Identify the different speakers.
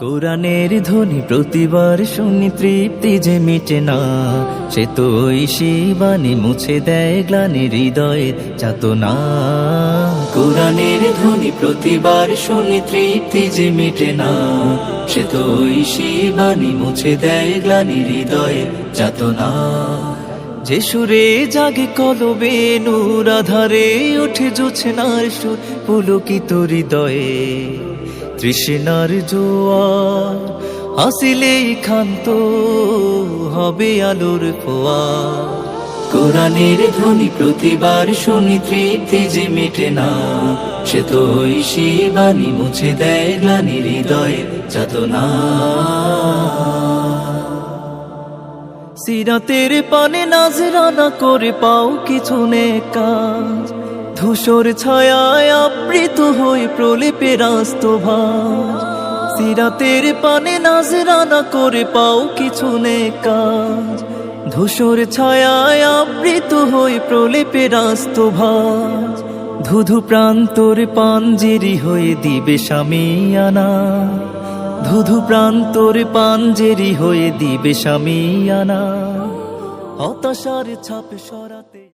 Speaker 1: কোরআনের ধ্বনি প্রতিবার শুনি তৃপ্তি যে মিটে না। সে তো ওই শিবানী মুছে দেয় গ্লানি হৃদয়ের যাতনা কোরআনের ধ্বনি প্রতিবার শুনি তৃপ্তি যে মিটে না। সে তো ওই শিবানী মুছে দেয় গ্লানি হৃদয়ের যাতনা যে সুরে জাগে কলবে নূর আধারে উঠে জোছনার সুর পুলকিত হৃদয়ে। তৃষ্ণার জোয়ার হাসিলে খান্ত হবে আলোর ফোয়া কোরআনের ধ্বনি প্রতিবার শুনি তৃপ্তি যে মেটে না। সে তো ওই শিবানী মুছে দেয় গ্লানি হৃদয়ে যাতনা সিরাতের পানে নাজরানা করে পাও কিছু নে কাজ। ধূসর ছায়ায় আবৃত হয়ে প্রলেপে রাস্ত ভাজ সিরাতের পানে নাজরানা করে পাও কিছু নে কাজ ধূসর ছায়ায় আবৃত হয়ে প্রলেপে রাস্ত ভাজ ধুধু প্রান্তর পাঞ্জেরি হয়ে দিবে স্বামী আনা। ধুধু প্রান্তর পাঞ্জেরি হয়ে দিবে স্বামী আনা। হতাশার ছাপ সরাতে